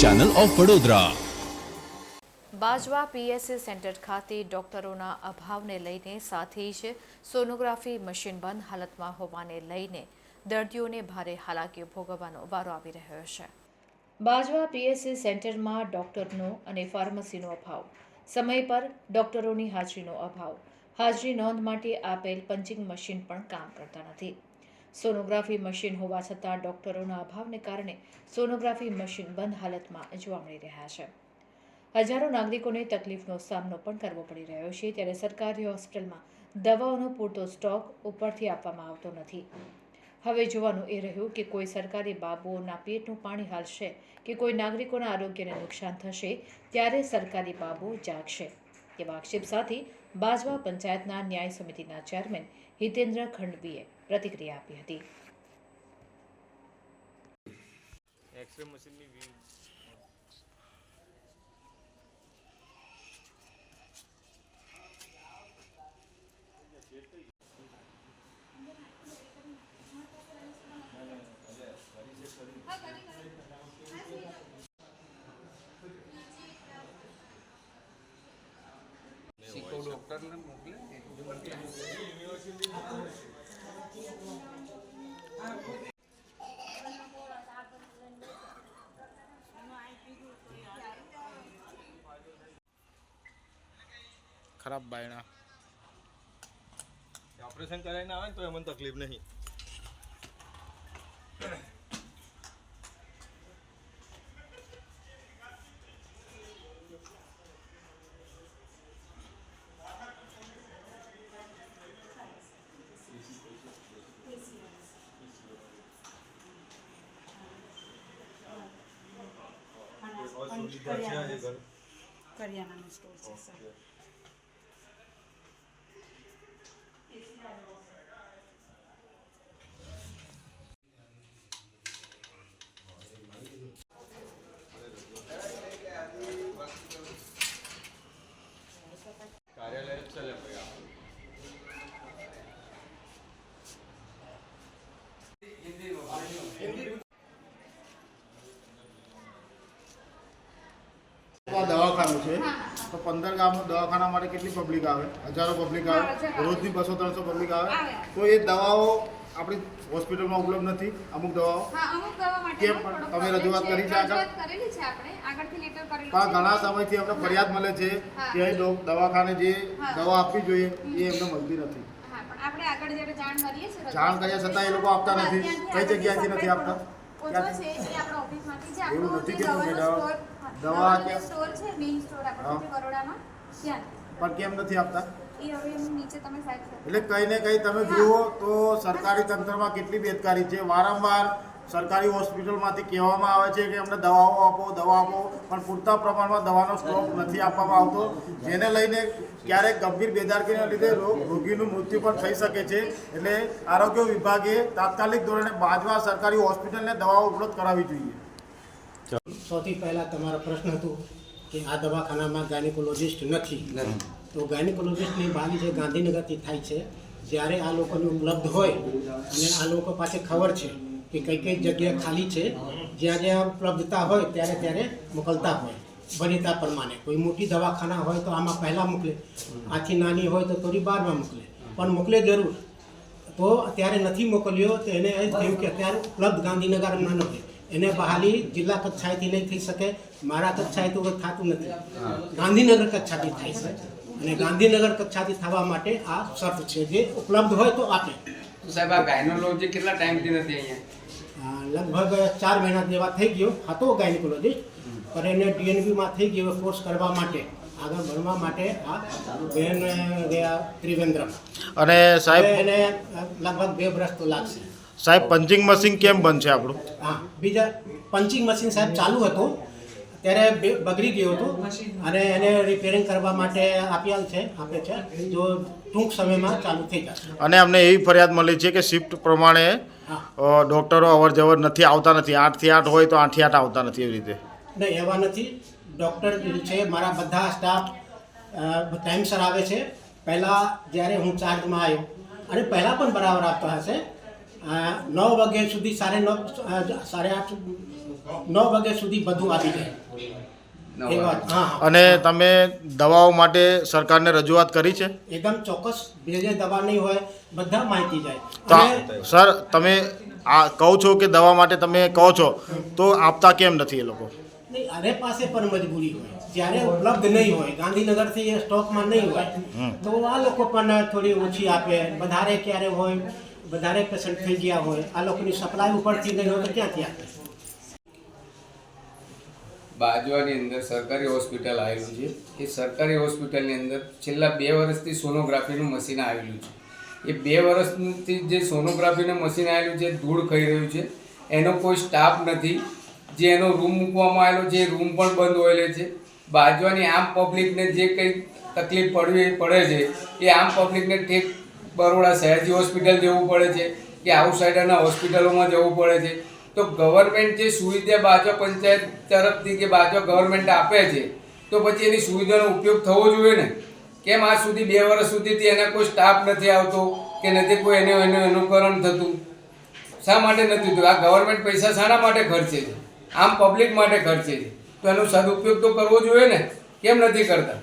Channel of Vadodara Bajwa PSC centre ખાતે ડોક્ટરોના અભાવને લઈને સાથે જ સોનોગ્રાફી મશીન બંધ હાલતમાં હોવાને લઈને દર્દીઓને ભારે હાલાકીઓ ભોગવવાનો વારો આવી રહ્યો છે. બાજવા પીએસસી સેન્ટરમાં ડોક્ટરનો અને ફાર્મસીનો અભાવ. સમય પર ડોક્ટરોની હાજરીનો અભાવ. હાજરી નોંધ માટે આપેલ પંચિંગ મશીન પણ કામ કરતા નથી. સોનોગ્રાફી મશીન હોવા છતાં ડોક્ટરોના અભાવને કારણે સોનોગ્રાફી મશીન બંધ હાલતમાં જોવા મળી રહ્યા છે. હજારો નાગરિકોને તકલીફનો સામનો પણ કરવો પડી રહ્યો છે ત્યારે સરકારી હોસ્પિટલમાં દવાઓનો પૂરતો સ્ટોક ઉપરથી આપવામાં આવતો નથી. હવે જોવાનું એ રહ્યું કે કોઈ સરકારી બાબુઓના પેટનું પાણી હાલશે કે કોઈ નાગરિકોના આરોગ્યને નુકસાન થશે ત્યારે સરકારી બાબુઓ જાગશે. તેવા આક્ષેપ સાથે બાજવા પંચાયતના ન્યાય સમિતિના ચેરમેન હિતેન્દ્ર ખંડવીએ પ્રતિક્રિયા આપી હતી. એક્સરે મશીનની ડોક્ટરને મોકલે. ખરાબ બાયણા. ઓપરેશન કરાવીને આવે ને તો એમને તકલીફ નહીં. કરિયાણાનો સ્ટોર છે સર કાર્યાલય જ ચાલે ભાઈ આપણું. આ દવાખાનું છે. તો પંદર ગામનું દવાખાના માટે કેટલી પબ્લિક આવે? હજારો પબ્લિક આવે. રોજની બસો ત્રણસો પબ્લિક આવે. તો એ દવાઓ આપણી હોસ્પિટલમાં ઉપલબ્ધ નથી. અમુક દવાઓ. કેમ? તમે રજૂઆત કરી છે આગળ? પણ ઘણા સમયથી અમને ફરિયાદ મળે છે કે અહીં દવાખાને જે દવા આપવી જોઈએ એ એમને મળતી નથી. જાણ કર્યા છતાં એ લોકો આપતા નથી. કઈ જગ્યાએથી નથી આપતા? એવું નથી કીધું કે દવા- સ્ટોર મેઇન સ્ટોર આપણો. બરોડામાં ત્યાં પણ કેમ નથી આપતા? એટલે કંઈ ને કંઈ તમે જુઓ તો સરકારી તંત્રમાં કેટલી બેદકારી છે. વારંવાર સરકારી હોસ્પિટલમાંથી કહેવામાં આવે છે કે અમને દવાઓ આપો દવા આપો પણ પૂરતા પ્રમાણમાં દવાનો સ્ટોક નથી આપવામાં આવતો. જેને લઈને ક્યારેક ગંભીર બેદારગીના લીધે રોગ રોગીનું મૃત્યુ પણ થઈ શકે છે. એટલે આરોગ્ય વિભાગે તાત્કાલિક ધોરણે બાજવા સરકારી હોસ્પિટલને દવાઓ ઉપલબ્ધ કરાવવી જોઈએ. સૌથી પહેલાં તમારો પ્રશ્ન હતો કે આ દવાખાનામાં ગાયનેકોલોજિસ્ટ નથી. તો ગાયનેકોલોજિસ્ટની માંગ જે ગાંધીનગરથી થાય છે જ્યારે આ લોકોને ઉપલબ્ધ હોય અને આ લોકો પાસે ખબર છે કે કઈ કઈ જગ્યા ખાલી છે જ્યાં જ્યાં ઉપલબ્ધતા હોય ત્યારે ત્યારે મોકલતા હોય બનીતા પ્રમાણે. કોઈ મોટી દવાખાના હોય તો આમાં પહેલાં મોકલે આથી નાની હોય તો થોડી બારમાં મોકલે. પણ મોકલે જરૂર. તો અત્યારે નથી મોકલ્યો તો એને એમ થયું કે અત્યારે ઉપલબ્ધ ગાંધીનગરમાં નથી એને બહાલી જિલ્લા કક્ષાએથી નહીં થઈ શકે મારા કક્ષાએ તો થતું નથી. ગાંધીનગર કક્ષાથી થાય છે. અને ગાંધીનગર કક્ષાથી થવા માટે આ શર્ત છે. જે ઉપલબ્ધ હોય તો આપે. તો સાહેબ આ ગાયનોલોજી કેટલા ટાઈમથી નથી અહીંયા? લગભગ ચાર મહિના જેવા થઈ ગયો. હતો ગાયનોલોજી પણ એને ડીએનબીમાં થઈ ગયો કોર્સ કરવા માટે. આગળ ભણવા માટે આ બેન ગયા ત્રિવેન્દ્રમ. અને સાહેબ એને લગભગ બે વર્ષ તો લાગશે. સાહેબ પંચિંગ મશીન કેમ બંધ છે આપણું? હા બીજા પંચિંગ મશીન સાહેબ ચાલુ હતું. ત્યારે બગડી ગયું હતું અને એને રિપેરિંગ કરવા માટે આપ્યા છે આપે છે. જો ટૂંક સમયમાં ચાલુ થઈ જશે. અને અમને એવી ફરિયાદ મળી છે કે શિફ્ટ પ્રમાણે ડૉક્ટરો અવર જવર નથી આવતા નથી. આઠથી આઠ હોય તો આઠથી આઠ આવતા નથી એવી રીતે. નહીં એવા નથી. ડૉક્ટર છે મારા બધા સ્ટાફ ટાઈમસર આવે છે. પહેલાં જ્યારે હું ચાર્જમાં આવ્યો અને પહેલાં પણ બરાબર આપતા હશે નવ વાગ્યા સુધી સાડે નવ સાડે આઠ નવ વાગ્યા સુધી બધું આવી જાય. એ વાત હા હા. અને તમે દવાઓ માટે સરકારને રજૂઆત કરી છે? એકદમ ચોક્કસ બે જે દવા નહીં હોય બધા માહિતી જાય. તો સર તમે આ કહો છો કે દવા માટે તમે કહો છો તો આપતા કેમ નથી એ લોકો? નહીં અરે પાસે પણ મજબૂરી હોય. જ્યારે ઉપલબ્ધ નહીં હોય ગાંધીનગરથી એ સ્ટોકમાં નહીં હોય તો આ લોકો પણ થોડી ઓછી આપે. વધારે ક્યારે હોય વધારે પેશન્ટ થઈ ગયા હોય, આ લોકોની સપ્લાય ઉપરથી નહીં હોય તો ક્યાંથી આપે બાજવાની અંદર સરકારી હોસ્પિટલ આવેલું છે. એ સરકારી હોસ્પિટલની અંદર છેલ્લા બે વર્ષથી સોનોગ્રાફીનું મશીન આવેલું છે. એ બે વર્ષથી જે સોનોગ્રાફીનું મશીન આવેલું છે, ધૂળ ખાઈ રહ્યું છે. એનો કોઈ સ્ટાફ નથી. જે એનો રૂમ મૂકવામાં આવેલો છે, એ રૂમ પણ બંધ હોયેલો છે. બાજવાની આમ પબ્લિકને જે કંઈ તકલીફ પડવી પડે છે, એ આમ પબ્લિકને ઠેક બરોડા સયાજી હોસ્પિટલ જવું પડે છે કે આઉટસાઇડરના હોસ્પિટલોમાં જવું પડે છે. તો ગવર્મેન્ટ જે સુવિધા બાજુ પંચાયત તરફથી કે બાજુ ગવર્મેન્ટ આપે છે, તો પછી એની સુવિધાનો ઉપયોગ થવો જોઈએ ને? કેમ આજ સુધી બે વર્ષ સુધીથી એના કોઈ સ્ટાફ નથી આવતો કે નથી કોઈ એને એનું અનુકરણ થતું? શા માટે નથી થતું? આ ગવર્મેન્ટ પૈસા શાના માટે ખર્ચે છે? આમ પબ્લિક માટે ખર્ચે છે. તો એનો સદુપયોગ તો કરવો જોઈએ ને? કેમ નથી કરતા?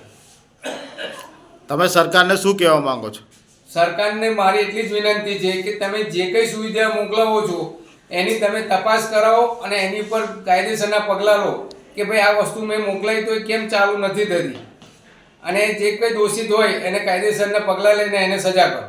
તમે સરકારને શું કહેવા માંગો છો? સરકારને મારી એટલી જ વિનંતી છે કે તમે જે કંઈ સુવિધા મોકલાવો છો, એની તમે તપાસ કરાવો અને એની પર કાયદેસરના પગલાં લો કે ભાઈ આ વસ્તુ મેં મોકલાવી તો એ કેમ ચાલુ નથી થતી. અને જે કંઈ દોષિત હોય, એને કાયદેસરના પગલાં લઈને એને સજા કરો.